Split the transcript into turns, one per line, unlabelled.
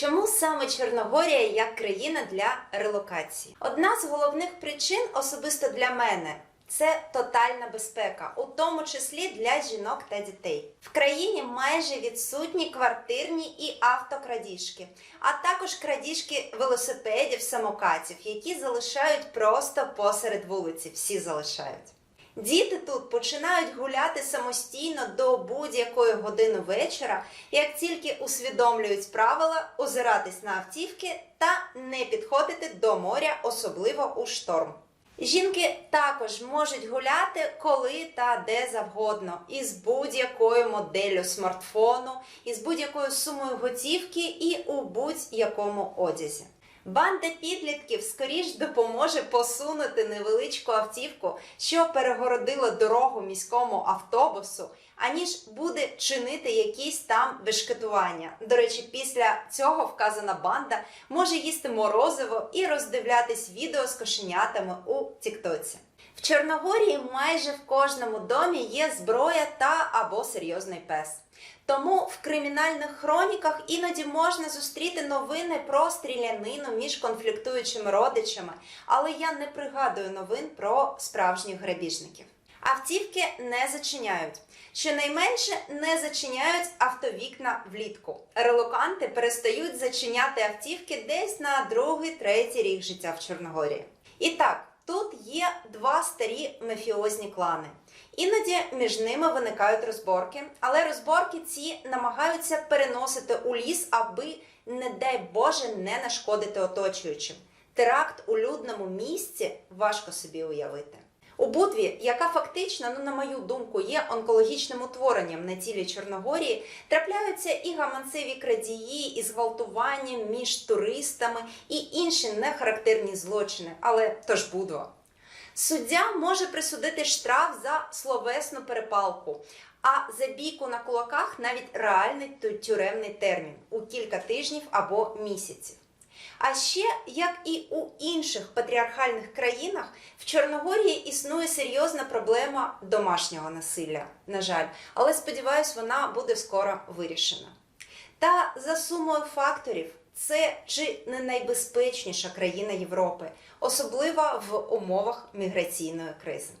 Чому саме Чорногорія як країна для релокації? Одна з головних причин, особисто для мене, це тотальна безпека, у тому числі для жінок та дітей. В країні майже відсутні квартирні і автокрадіжки, а також крадіжки велосипедів, самокатів, які залишають просто посеред вулиці. Всі залишають. Діти тут починають гуляти самостійно до будь-якої години вечора, як тільки усвідомлюють правила озиратись на автівки та не підходити до моря, особливо у шторм. Жінки також можуть гуляти коли та де завгодно, із будь-якою моделлю смартфону, із будь-якою сумою готівки і у будь-якому одязі. Банда підлітків скоріш допоможе посунути невеличку автівку, що перегородила дорогу міському автобусу, аніж буде чинити якісь там вишкетування. До речі, після цього вказана банда може їсти морозиво і роздивлятись відео з кошенятами у Тіктоці. В Чорногорії майже в кожному домі є зброя та або серйозний пес. Тому в кримінальних хроніках іноді можна зустріти новини про стрілянину між конфліктуючими родичами, але я не пригадую новин про справжніх грабіжників. Автівки не зачиняють. Щонайменше не зачиняють автовікна влітку. Релоканти перестають зачиняти автівки десь на другий, третій рік життя в Чорногорії. І так, тут є два старі мафіозні клани. Іноді між ними виникають розборки, але розборки ці намагаються переносити у ліс, аби, не дай Боже, не нашкодити оточуючим. Теракт у людному місці важко собі уявити. У Будві, яка фактично, ну на мою думку, є онкологічним утворенням на тілі Чорногорії, трапляються і гаманцеві крадії, і зґвалтування між туристами, і інші нехарактерні злочини. Але то ж Будва. Суддя може присудити штраф за словесну перепалку, а за бійку на кулаках навіть реальний тюремний термін у кілька тижнів або місяців. А ще, як і у інших патріархальних країнах, в Чорногорії існує серйозна проблема домашнього насилля, на жаль, але сподіваюсь, вона буде скоро вирішена. Та за сумою факторів, це чи не найбезпечніша країна Європи, особливо в умовах міграційної кризи.